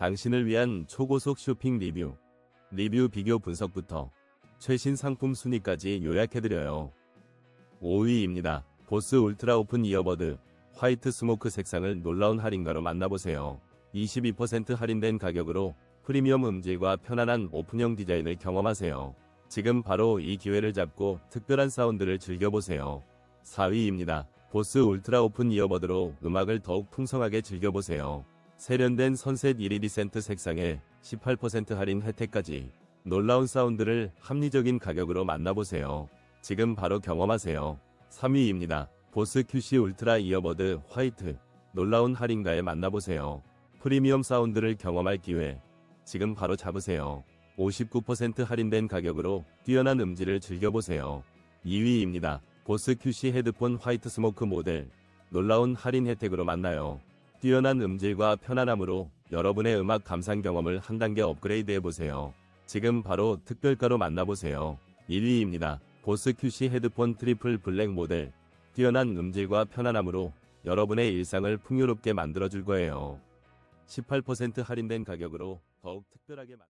당신을 위한 초고속 쇼핑 리뷰, 리뷰 비교 분석부터 최신 상품 순위까지 요약해드려요. 5위입니다. 보스 울트라 오픈 이어버드 화이트 스모크 색상을 놀라운 할인가로 만나보세요. 22% 할인된 가격으로 프리미엄 음질과 편안한 오픈형 디자인을 경험하세요. 지금 바로 이 기회를 잡고 특별한 사운드를 즐겨보세요. 4위입니다. 보스 울트라 오픈 이어버드로 음악을 더욱 풍성하게 즐겨보세요. 세련된 선셋 1위 디센트 색상에 18% 할인 혜택까지 놀라운 사운드를 합리적인 가격으로 만나보세요. 지금 바로 경험하세요. 3위입니다. 보스 QC 울트라 이어버드 화이트 놀라운 할인가에 만나보세요. 프리미엄 사운드를 경험할 기회 지금 바로 잡으세요. 59% 할인된 가격으로 뛰어난 음질을 즐겨보세요. 2위입니다. 보스 QC 헤드폰 화이트 스모크 모델 놀라운 할인 혜택으로 만나요. 뛰어난 음질과 편안함으로 여러분의 음악 감상 경험을 한 단계 업그레이드 해보세요. 지금 바로 특별가로 만나보세요. 1위입니다. 보스 QC 헤드폰 트리플 블랙 모델 뛰어난 음질과 편안함으로 여러분의 일상을 풍요롭게 만들어줄 거예요. 18% 할인된 가격으로 더욱 특별하게 만